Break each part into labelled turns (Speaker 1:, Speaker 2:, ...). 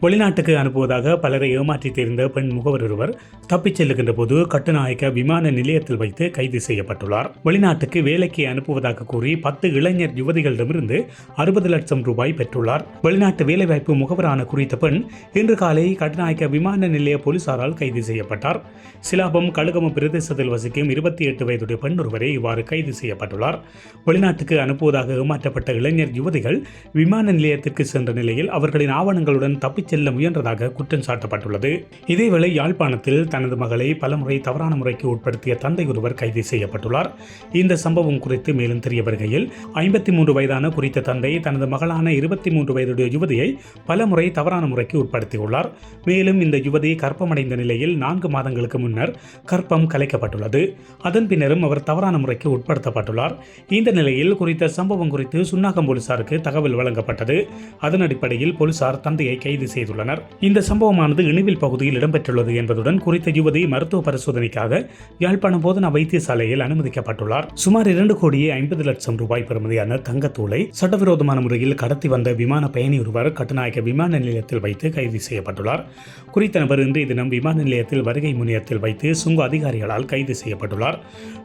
Speaker 1: வெளிநாட்டுக்கு அனுப்புவதாக பலரை ஏமாற்றி தெரிந்த பெண் முகவர் ஒருவர் தப்பிச் செல்லுகின்ற போது கட்டுநாயக்க விமான நிலையத்தில் வைத்து கைது செய்யப்பட்டுள்ளார். வெளிநாட்டுக்கு வேலைக்கு அனுப்புவதாக கூறி பத்து இளைஞர் யுவதிகளிடமிருந்து அறுபது லட்சம் ரூபாய் பெற்றுள்ளார். வெளிநாட்டு வேலைவாய்ப்பு முகவரான குறித்த பெண் இன்று காலை கட்டுநாயக்க விமான நிலைய போலீசாரால் கைது செய்யப்பட்டார். சிலாபம் கழுகம பிரதேசத்தில் வசிக்கும் இருபத்தி எட்டு வயதுடைய பெண் ஒருவரே இவ்வாறு கைது செய்யப்பட்டுள்ளார். வெளிநாட்டுக்கு அனுப்புவதாக ஏமாற்றப்பட்ட இளைஞர் யுவதிகள் விமான நிலையத்திற்கு சென்ற நிலையில் அவர்களின் ஆவணங்களுடன் தப்பிச் செல்ல முயன்றதாக குற்றம் சாட்டப்பட்டுள்ளது. இதேவேளை யாழ்ப்பாணத்தில் தனது மகளை பலமுறை தவறான முறைக்கு உட்படுத்திய தந்தை ஒருவர் கைது செய்யப்பட்டுள்ளார். இந்த சம்பவம் குறித்து மேலும் தெரிய வருகையில் ஐம்பத்தி மூன்று வயதான குறித்த தந்தை தனது மகளான இருபத்தி மூன்று வயதுடைய யுவதியை பலமுறை தவறான முறைக்கு உட்படுத்தியுள்ளார். மேலும் இந்த யுவதி கர்ப்பமடைந்த நிலையில் நான்கு மாதங்களுக்கு முன்னர் கர்ப்பம் கலைக்கப்பட்டுள்ளது. அதன் பின்னரும் அவர் தவறான முறைக்கு உட்படுத்தப்பட்டுள்ளார். இந்த நிலையில் குறித்த சம்பவம் குறித்து சுன்னாகம் போலீசாருக்கு தகவல் வழங்கப்பட்டது. அதன் அடிப்படையில் போலீசார் தந்தையை கைது செய்துள்ளனர். இந்த சம்பவமானது இணுவில் பகுதியில் இடம்பெற்றுள்ளது என்பதுடன் குறித்த யுவதி மருத்துவ பரிசோதனைக்காக யாழ்ப்பாணம் போதனா வைத்தியசாலையில் அனுமதிக்கப்பட்டுள்ளார். சுமார் இரண்டு கோடியே ஐம்பது லட்சம் ரூபாய் பெறுமதியான தங்கத்தூளை சட்டவிரோதமான முறையில் கடத்தி வந்த விமான பயணி ஒருவர் கட்டுநாயக்க விமான நிலையத்தில் வைத்து கைது செய்யப்பட்டுள்ளார். குறித்த நபர் இன்றைய தினம் விமான நிலையத்தில் வருகை முனையத்தில் வைத்து சுங்க அதிகாரிகளால் கைது செய்யப்பட்டுள்ளார்.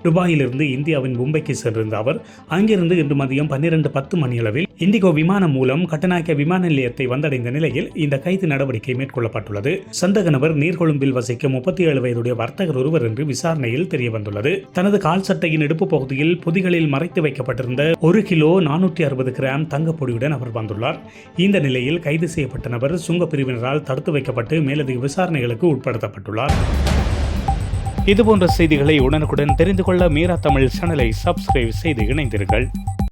Speaker 1: துபாயிலிருந்து இந்தியாவின் மும்பைக்கு சென்றிருந்த அவர் அங்கிருந்து இன்று மதியம் பன்னிரண்டு பத்து மணியளவில் இண்டிகோ விமானம் மூலம் கட்டநாயக்க விமான நிலையத்தை வந்தடைந்த நிலையில் இந்த கைது நடவடிக்கை மேற்கொள்ளப்பட்டுள்ளது. சந்தக நபர் நீர்கொழும்பில் வசிக்கும் முப்பத்தி ஏழு வயதுடைய வர்த்தகர் ஒருவர் என்று விசாரணையில் தெரியவந்துள்ளது. தனது கால் சட்டையின் இடுப்பு பகுதியில் பொதிகளில் மறைத்து வைக்கப்பட்டிருந்த ஒரு கிலோ நானூற்றி அறுபது கிராம் தங்கப்பொடியுடன் அவர் வந்துள்ளார். இந்த நிலையில் கைது செய்யப்பட்ட நபர் சுங்க பிரிவினரால் தடுத்து வைக்கப்பட்டு மேலதிக விசாரணைகளுக்கு உட்படுத்தப்பட்டுள்ளார். இதுபோன்ற செய்திகளை உடனுக்குடன் தெரிந்து கொள்ள மீரா தமிழ் சேனலை சப்ஸ்கிரைப் செய்து இணைந்தீர்கள்